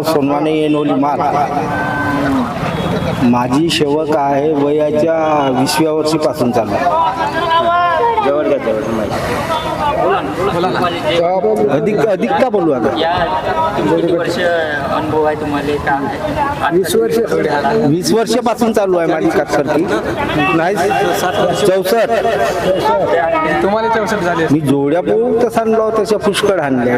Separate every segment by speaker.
Speaker 1: नाव सोनवाने येनोली मार माझी सेवक आहे वयाच्या विसव्या वर्षीपासून चालू जवळ घ्या जवळ अधिक अधिक का बोलू आता?
Speaker 2: या तुम्ही किती वर्ष अनुभव आहे तुम्हाला? काय वीस वर्ष.
Speaker 1: वीस वर्षापासून चालू आहे माझी कातकरती नाही चौसष्ट.
Speaker 3: तुम्हाला चौसष्ट झाले
Speaker 1: मी जोड्या पोहू तर सांगलो तशा पुष्कळ हाणल्या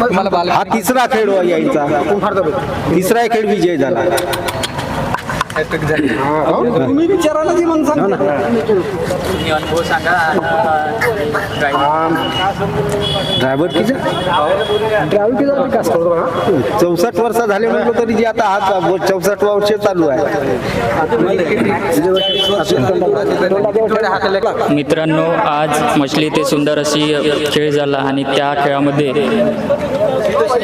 Speaker 3: तुम्हाला बाल
Speaker 1: हा तिसरा खेळ हो यायचा. तिसरा खेळ विजय झाला.
Speaker 3: हॅट्रिक झाली.
Speaker 1: तुम्ही विचारायला जी मग सांगा ना.
Speaker 2: तुम्ही अनुभव सांगा.
Speaker 1: ड्रायव्हर किती? चौसष्ट वर्ष झाले म्हणलं तरी जे आता हा चौसष्ट वर्ष चालू आहे.
Speaker 2: मित्रांनो आज मछली ते सुंदर अशी खेळ झाला आणि त्या खेळामध्ये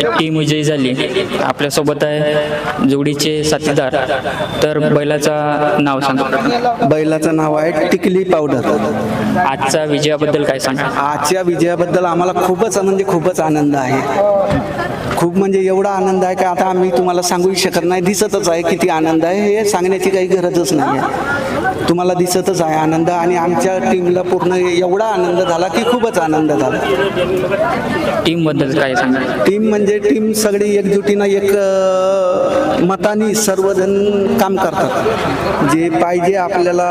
Speaker 2: टीम विजयी झाली. आपल्यासोबत आहे जोडीचे साथीदार. तर बैलाचा नाव सांगा.
Speaker 4: बैलाचं नाव आहे टिकली पावडर.
Speaker 2: आजच्या विजयाबद्दल काय सांगा?
Speaker 4: आजच्या विजयाबद्दल आम्हाला खूपच म्हणजे खूपच आनंद आहे. खूप म्हणजे एवढा आनंद आहे का आता आम्ही तुम्हाला सांगूही शकत नाही दिसतच आहे किती आनंद आहे. हे सांगण्याची काही गरजच नाही आहे. तुम्हाला दिसतच आहे आनंद आणि आमच्या टीमला पूर्ण एवढा आनंद झाला की खूपच आनंद झाला.
Speaker 2: टीमबद्दल काय सांगा?
Speaker 4: टीम म्हणजे टीम सगळी एकजुटीनं एक अ, मताने सर्वजण काम करतात. जे पाहिजे आपल्याला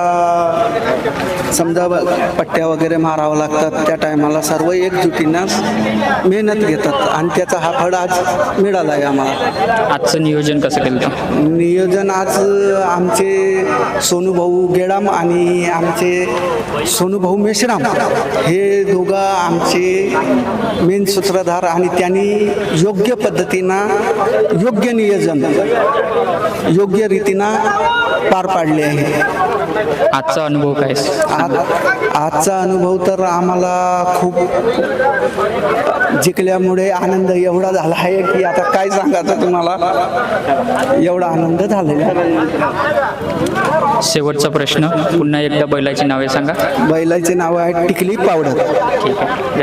Speaker 4: समजा पट्ट्या वगैरे मारावं लागतात त्या टायमाला सर्व एकजुटीनं मेहनत घेतात आणि त्याचा हा फळ आज मिळाला आहे आम्हाला.
Speaker 2: आजचं नियोजन कसं केलं?
Speaker 4: नियोजन आज आमचे सोनूभाऊ गेडाम आणि आमचे सोनूभाऊ मेश्राम हे दोघं आमचे मेन सूत्रधार आणि त्यांनी योग्य पद्धतीनं योग्य नियोजन योग्य रीतीनं पार पाडले आहे.
Speaker 2: आजचा अनुभव काय?
Speaker 4: आज आजचा अनुभव तर आम्हाला खूप जिंकल्यामुळे आनंद एवढा झाला आहे की आता काय सांगायचं तुम्हाला? एवढा आनंद झालेला
Speaker 2: शेवटचा प्रश्न. पुन्हा एकदा बैलाची नावे सांगा.
Speaker 4: बैलाचे नाव आहे टिकली पावडर.
Speaker 2: ठीक आहे.